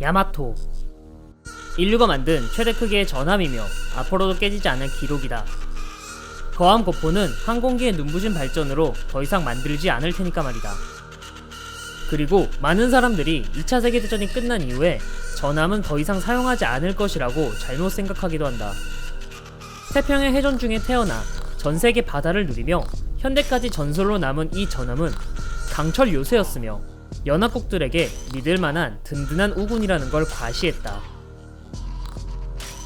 야마토 인류가 만든 최대 크기의 전함이며 앞으로도 깨지지 않을 기록이다. 거함 고포는 항공기의 눈부신 발전으로 더 이상 만들지 않을 테니까 말이다. 그리고 많은 사람들이 2차 세계대전이 끝난 이후에 전함은 더 이상 사용하지 않을 것이라고 잘못 생각하기도 한다. 태평양 해전 중에 태어나 전 세계 바다를 누리며 현대까지 전설로 남은 이 전함은 강철 요새였으며 연합국들에게 믿을 만한 든든한 우군이라는 걸 과시했다.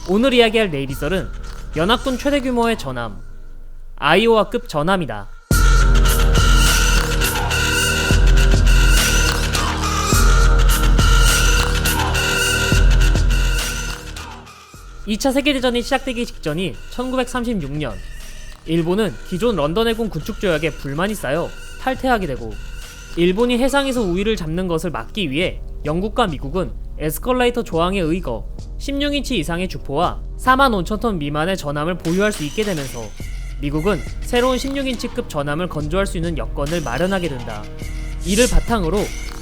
오늘 이야기할 네이리설은 연합군 최대 규모의 전함 아이오와급 전함이다. (2차) 세계대전이 시작되기 직전인 (1936년) 일본은 기존 런던 해군 군축 조약에 불만이 쌓여 탈퇴하게 되고 일본이 해상에서 우위를 잡는 것을 막기 위해 영국과 미국은 에스컬레이터 조항에 의거 16인치 이상의 주포와 4만 5천 톤 미만의 전함을 보유할 수 있게 되면서 미국은 새로운 16인치급 전함을 건조할 수 있는 여건을 마련하게 된다. 이를 바탕으로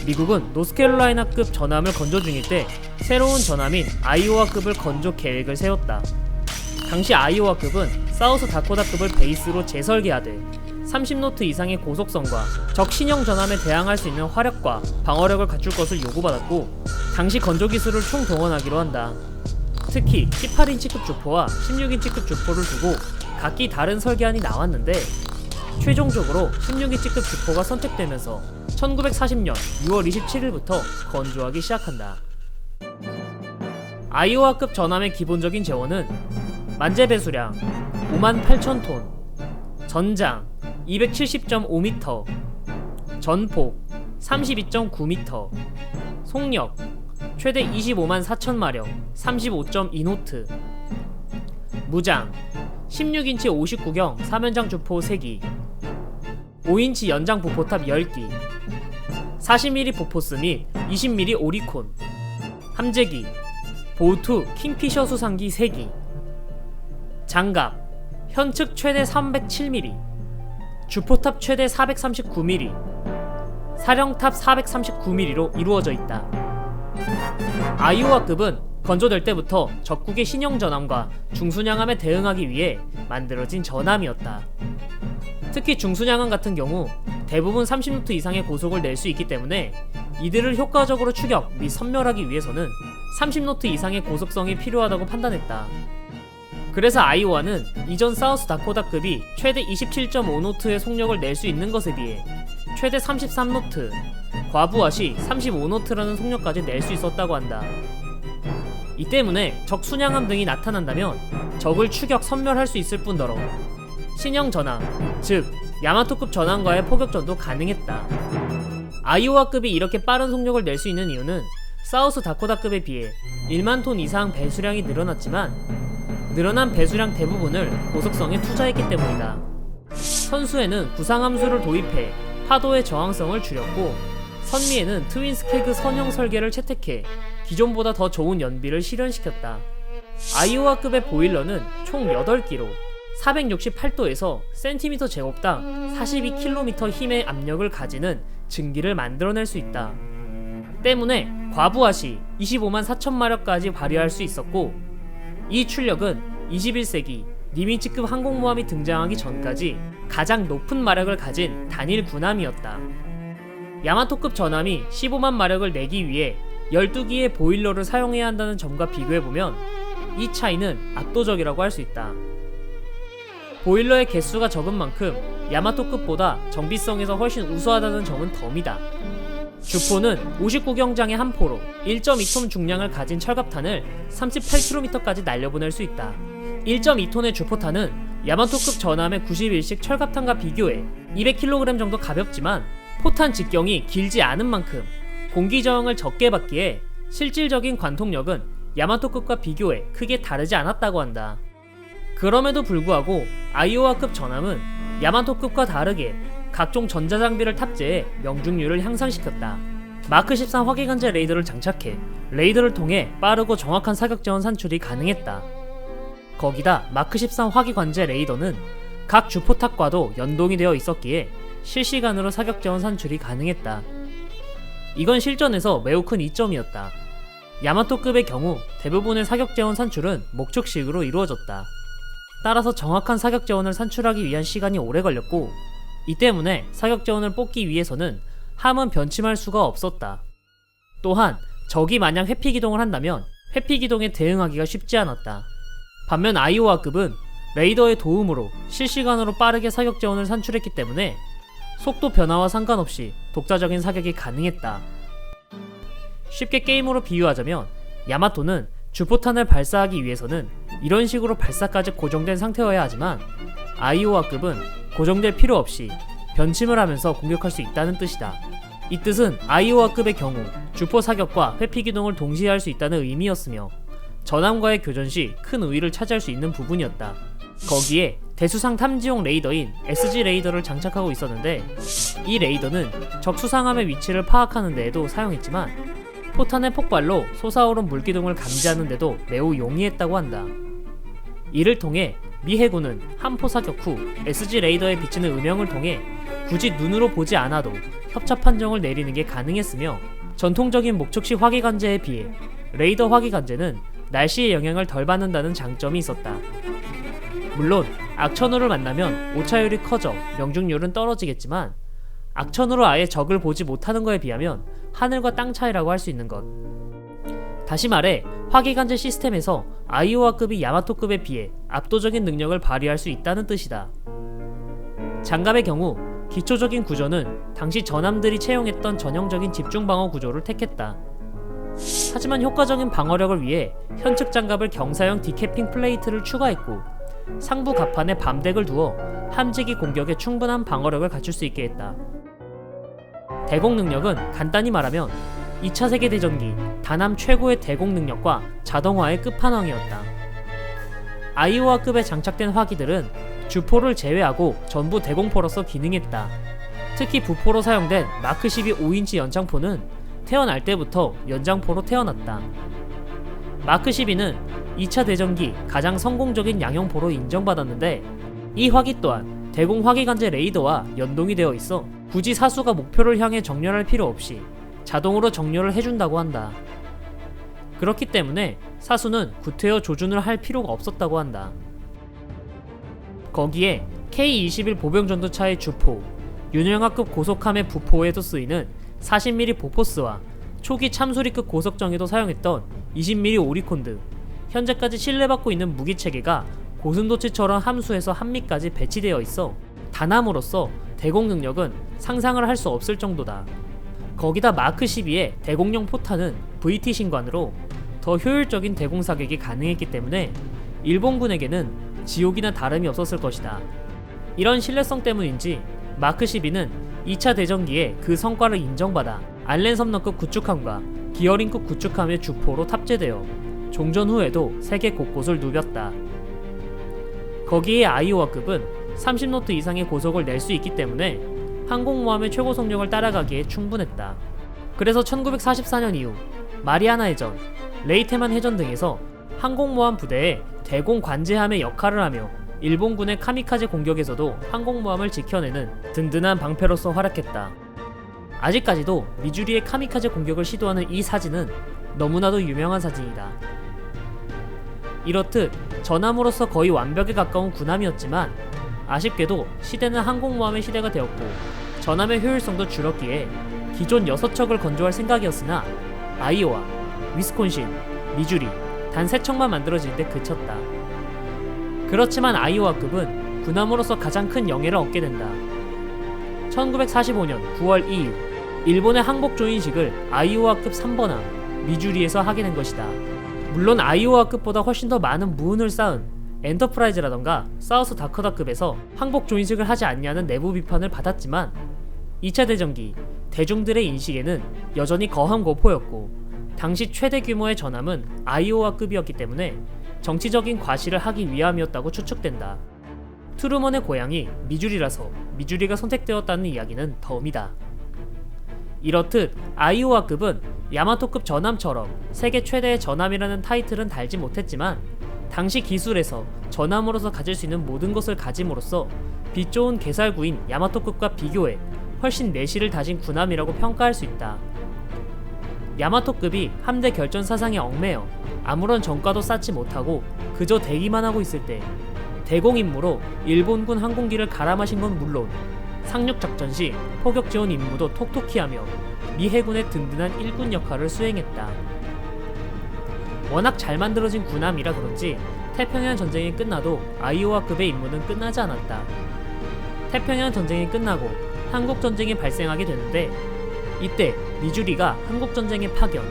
미국은 노스캐롤라이나급 전함을 건조 중일 때 새로운 전함인 아이오와급을 건조 계획을 세웠다. 당시 아이오와급은 사우스 다코다급을 베이스로 재설계하되 30노트 이상의 고속성과 적 신형 전함에 대항할 수 있는 화력과 방어력을 갖출 것을 요구받았고 당시 건조 기술을 총 동원하기로 한다. 특히 18인치급 주포와 16인치급 주포를 두고 각기 다른 설계안이 나왔는데 최종적으로 16인치급 주포가 선택되면서 1940년 6월 27일부터 건조하기 시작한다. 아이오와급 전함의 기본적인 재원은 만재 배수량 5만 8천 톤, 전장 270.5m, 전폭 32.9m, 속력 최대 25만 4천 마력 35.2노트, 무장 16인치 59경 3연장 주포 3기, 5인치 연장 부포탑 10기, 40mm 보포스 및 20mm 오리콘, 함재기, 보투 킹피셔 수상기 3기, 장갑, 현측 최대 307mm, 주포탑 최대 439mm, 사령탑 439mm로 이루어져 있다. 아이오와급은 건조될 때부터 적국의 신형 전함과 중순양함에 대응하기 위해 만들어진 전함이었다. 특히 중순양함 같은 경우 대부분 30노트 이상의 고속을 낼 수 있기 때문에 이들을 효과적으로 추격 및 섬멸하기 위해서는 30노트 이상의 고속성이 필요하다고 판단했다. 그래서 아이오와는 이전 사우스 다코다급이 최대 27.5노트의 속력을 낼 수 있는 것에 비해 최대 33노트, 과부하 시 35노트라는 속력까지 낼 수 있었다고 한다. 이 때문에 적 순양함 등이 나타난다면 적을 추격 섬멸할 수 있을 뿐더러 신형 전함, 즉 야마토급 전함과의 포격전도 가능했다. 아이오와급이 이렇게 빠른 속력을 낼 수 있는 이유는 사우스 다코다급에 비해 1만 톤 이상 배수량이 늘어났지만 늘어난 배수량 대부분을 고속성에 투자했기 때문이다. 선수에는 구상함수를 도입해 파도의 저항성을 줄였고 선미에는 트윈 스케그 선형 설계를 채택해 기존보다 더 좋은 연비를 실현시켰다. 아이오와급의 보일러는 총 8기로 468도에서 센티미터 제곱당 42km 힘의 압력을 가지는 증기를 만들어낼 수 있다. 때문에 과부하 시 25만 4천 마력까지 발휘할 수 있었고 이 출력은 21세기 니미츠급 항공모함이 등장하기 전까지 가장 높은 마력을 가진 단일 군함이었다. 야마토급 전함이 15만 마력을 내기 위해 12기의 보일러를 사용해야 한다는 점과 비교해보면 이 차이는 압도적이라고 할 수 있다. 보일러의 개수가 적은 만큼 야마토급보다 정비성에서 훨씬 우수하다는 점은 덤이다. 주포는 59경장의 한 포로 1.2톤 중량을 가진 철갑탄을 38km까지 날려보낼 수 있다. 1.2톤의 주포탄은 야마토급 전함의 91식 철갑탄과 비교해 200kg 정도 가볍지만 포탄 직경이 길지 않은 만큼 공기 저항을 적게 받기에 실질적인 관통력은 야마토급과 비교해 크게 다르지 않았다고 한다. 그럼에도 불구하고 아이오와급 전함은 야마토급과 다르게 각종 전자장비를 탑재해 명중률을 향상시켰다. 마크 13 화기관제 레이더를 장착해 레이더를 통해 빠르고 정확한 사격 지원 산출이 가능했다. 거기다 마크 13 화기관제 레이더는 각 주포탑과도 연동이 되어 있었기에 실시간으로 사격 지원 산출이 가능했다. 이건 실전에서 매우 큰 이점이었다. 야마토급의 경우 대부분의 사격 재원 산출은 목축식으로 이루어졌다. 따라서 정확한 사격 재원을 산출하기 위한 시간이 오래 걸렸고 이 때문에 사격 재원을 뽑기 위해서는 함은 변침할 수가 없었다. 또한 적이 마냥 회피 기동을 한다면 회피 기동에 대응하기가 쉽지 않았다. 반면 아이오아급은 레이더의 도움으로 실시간으로 빠르게 사격 재원을 산출했기 때문에 속도 변화와 상관없이 독자적인 사격이 가능했다. 쉽게 게임으로 비유하자면 야마토는 주포탄을 발사하기 위해서는 이런 식으로 발사까지 고정된 상태여야 하지만 아이오아급은 고정될 필요 없이 변침을 하면서 공격할 수 있다는 뜻이다. 이 뜻은 아이오아급의 경우 주포 사격과 회피 기동을 동시에 할 수 있다는 의미였으며 전함과의 교전 시 큰 우위를 차지할 수 있는 부분이었다. 거기에 대수상 탐지용 레이더인 SG 레이더를 장착하고 있었는데 이 레이더는 적 수상함의 위치를 파악하는 데에도 사용했지만 포탄의 폭발로 솟아오른 물기둥을 감지하는 데도 매우 용이했다고 한다. 이를 통해 미 해군은 함포 사격 후 SG 레이더에 비치는 음영을 통해 굳이 눈으로 보지 않아도 협차 판정을 내리는 게 가능했으며 전통적인 목적시 화기 관제에 비해 레이더 화기 관제는 날씨의 영향을 덜 받는다는 장점이 있었다. 물론 악천후를 만나면 오차율이 커져 명중률은 떨어지겠지만 악천후로 아예 적을 보지 못하는 거에 비하면 하늘과 땅 차이라고 할 수 있는 것. 다시 말해 화기관제 시스템에서 아이오아급이 야마토급에 비해 압도적인 능력을 발휘할 수 있다는 뜻이다. 장갑의 경우 기초적인 구조는 당시 전함들이 채용했던 전형적인 집중 방어 구조를 택했다. 하지만 효과적인 방어력을 위해 현측 장갑을 경사형 디캐핑 플레이트를 추가했고 상부 갑판에 밤덱을 두어 함지기 공격에 충분한 방어력을 갖출 수 있게 했다. 대공 능력은 간단히 말하면 2차 세계대전기 단함 최고의 대공 능력과 자동화의 끝판왕이었다. 아이오아급에 장착된 화기들은 주포를 제외하고 전부 대공포로서 기능했다. 특히 부포로 사용된 마크 12 5인치 연장포는 태어날 때부터 연장포로 태어났다. 마크 12는 2차 대전기 가장 성공적인 양형포로 인정받았는데 이 화기 또한 대공 화기관제 레이더와 연동이 되어 있어 굳이 사수가 목표를 향해 정렬할 필요 없이 자동으로 정렬을 해준다고 한다. 그렇기 때문에 사수는 구태여 조준을 할 필요가 없었다고 한다. 거기에 K-21 보병 전투차의 주포, 윤영하급 고속함의 부포에도 쓰이는 40mm 보포스와 초기 참수리급 고속정에도 사용했던 20mm 오리콘드, 현재까지 신뢰받고 있는 무기 체계가 고슴도치처럼 함수에서 한미까지 배치되어 있어 단함으로써 대공 능력은 상상을 할 수 없을 정도다. 거기다 마크 12의 대공용 포탄은 VT 신관으로 더 효율적인 대공 사격이 가능했기 때문에 일본군에게는 지옥이나 다름이 없었을 것이다. 이런 신뢰성 때문인지 마크 12는 2차 대전기에 그 성과를 인정받아 알렌 섬너급 구축함과 기어링급 구축함의 주포로 탑재되어 종전 후에도 세계 곳곳을 누볐다. 거기에 아이오와급은 30노트 이상의 고속을 낼 수 있기 때문에 항공모함의 최고 속력을 따라가기에 충분했다. 그래서 1944년 이후 마리아나 해전, 레이테만 해전 등에서 항공모함 부대에 대공 관제함의 역할을 하며 일본군의 카미카제 공격에서도 항공모함을 지켜내는 든든한 방패로서 활약했다. 아직까지도 미주리의 카미카제 공격을 시도하는 이 사진은 너무나도 유명한 사진이다. 이렇듯 전함으로서 거의 완벽에 가까운 군함이었지만 아쉽게도 시대는 항공모함의 시대가 되었고 전함의 효율성도 줄었기에 기존 6척을 건조할 생각이었으나 아이오와, 위스콘신, 미주리 단 3척만 만들어지는데 그쳤다. 그렇지만 아이오와급은 군함으로서 가장 큰 영예를 얻게 된다. 1945년 9월 2일 일본의 항복 조인식을 아이오와급 3번함 미주리에서 하게 된 것이다. 물론 아이오와급보다 훨씬 더 많은 무운을 쌓은 엔터프라이즈라던가 사우스 다코다급에서 항복 조인식을 하지 않냐는 내부 비판을 받았지만 2차 대전기 대중들의 인식에는 여전히 거한 고포였고 당시 최대 규모의 전함은 아이오와급이었기 때문에 정치적인 과시를 하기 위함이었다고 추측된다. 트루먼의 고향이 미주리라서 미주리가 선택되었다는 이야기는 덤이다. 이렇듯 아이오와급은 야마토급 전함처럼 세계 최대의 전함이라는 타이틀은 달지 못했지만 당시 기술에서 전함으로서 가질 수 있는 모든 것을 가짐으로써 빛 좋은 개살구인 야마토급과 비교해 훨씬 내실을 다진 군함이라고 평가할 수 있다. 야마토급이 함대 결전 사상에 얽매여 아무런 전과도 쌓지 못하고 그저 대기만 하고 있을 때 대공 임무로 일본군 항공기를 갈아마신 건 물론 상륙 작전 시 포격 지원 임무도 톡톡히 하며 미 해군의 든든한 일군 역할을 수행했다. 워낙 잘 만들어진 군함이라 그런지 태평양 전쟁이 끝나도 아이오와급의 임무는 끝나지 않았다. 태평양 전쟁이 끝나고 한국 전쟁이 발생하게 되는데 이때 미주리가 한국 전쟁에 파견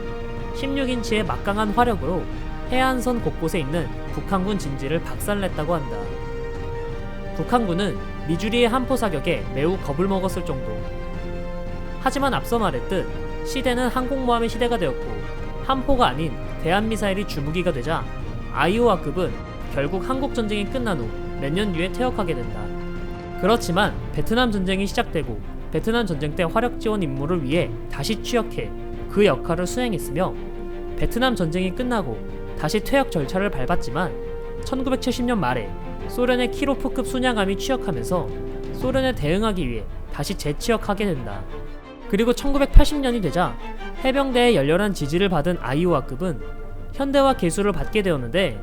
16인치의 막강한 화력으로 해안선 곳곳에 있는 북한군 진지를 박살냈다고 한다. 북한군은 미주리의 한포 사격에 매우 겁을 먹었을 정도. 하지만 앞서 말했듯 시대는 항공모함의 시대가 되었고 한포가 아닌 대한미사일이 주무기가 되자 아이오와급은 결국 한국 전쟁이 끝난 후 몇 년 뒤에 퇴역하게 된다. 그렇지만 베트남 전쟁이 시작되고 베트남 전쟁 때 화력 지원 임무를 위해 다시 취역해 그 역할을 수행했으며 베트남 전쟁이 끝나고 다시 퇴역 절차를 밟았지만 1970년 말에 소련의 키로프급 순양함이 취역하면서 소련에 대응하기 위해 다시 재취역하게 된다. 그리고 1980년이 되자 해병대의 열렬한 지지를 받은 아이오와급은 현대화 개수를 받게 되었는데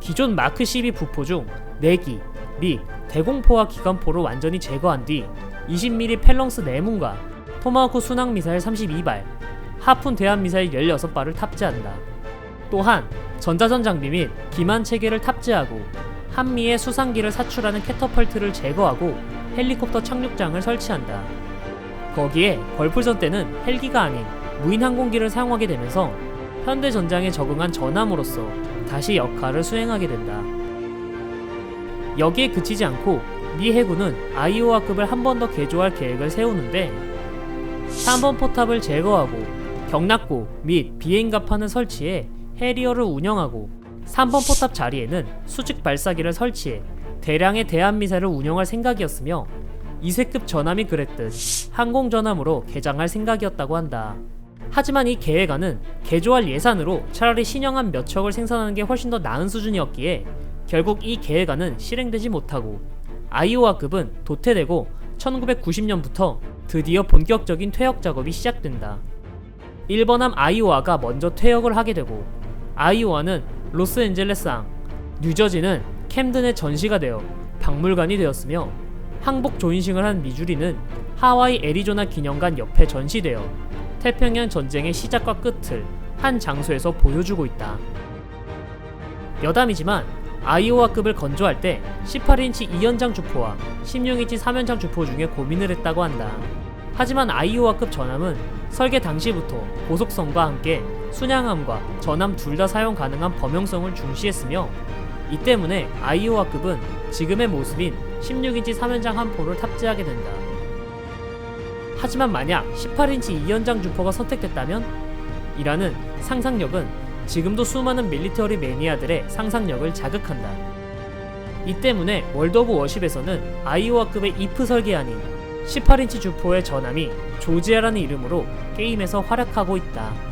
기존 마크 12 부포 중 4기, 및 대공포와 기관포를 완전히 제거한 뒤 20mm 펠렁스 4문과 토마호크 순항 미사일 32발, 하푼 대한 미사일 16발을 탑재한다. 또한 전자전 장비 및 기만 체계를 탑재하고 한미의 수상기를 사출하는 캐터펄트를 제거하고 헬리콥터 착륙장을 설치한다. 거기에 걸풀선 때는 헬기가 아닌 무인 항공기를 사용하게 되면서 현대 전장에 적응한 전함으로서 다시 역할을 수행하게 된다. 여기에 그치지 않고 미 해군은 아이오와급을 한 번 더 개조할 계획을 세우는데 3번 포탑을 제거하고 경납고 및 비행갑판을 설치해 해리어를 운영하고 3번 포탑 자리에는 수직 발사기를 설치해 대량의 대한미사일을 운영할 생각이었으며 이세급 전함이 그랬듯 항공전함으로 개장할 생각이었다고 한다. 하지만 이 계획안은 개조할 예산으로 차라리 신형함 몇 척을 생산하는 게 훨씬 더 나은 수준이었기에 결국 이 계획안은 실행되지 못하고 아이오와급은 도태되고 1990년부터 드디어 본격적인 퇴역 작업이 시작된다. 1번함 아이오와가 먼저 퇴역을 하게 되고 아이오와는 로스앤젤레스항, 뉴저지는 캠든의 전시가 되어 박물관이 되었으며 항복 조인식을 한 미주리는 하와이 애리조나 기념관 옆에 전시되어 태평양 전쟁의 시작과 끝을 한 장소에서 보여주고 있다. 여담이지만 아이오와급을 건조할 때 18인치 2연장 주포와 16인치 3연장 주포 중에 고민을 했다고 한다. 하지만 아이오와급 전함은 설계 당시부터 고속성과 함께 순양함과 전함 둘 다 사용 가능한 범용성을 중시했으며 이 때문에 아이오와급은 지금의 모습인 16인치 3연장 함포를 탑재하게 된다. 하지만 만약 18인치 2연장 주포가 선택됐다면 이라는 상상력은 지금도 수많은 밀리터리 매니아들의 상상력을 자극한다. 이 때문에 월드 오브 워십에서는 아이오와급의 이프 설계 아닌 18인치 주포의 전함이 조지아라는 이름으로 게임에서 활약하고 있다.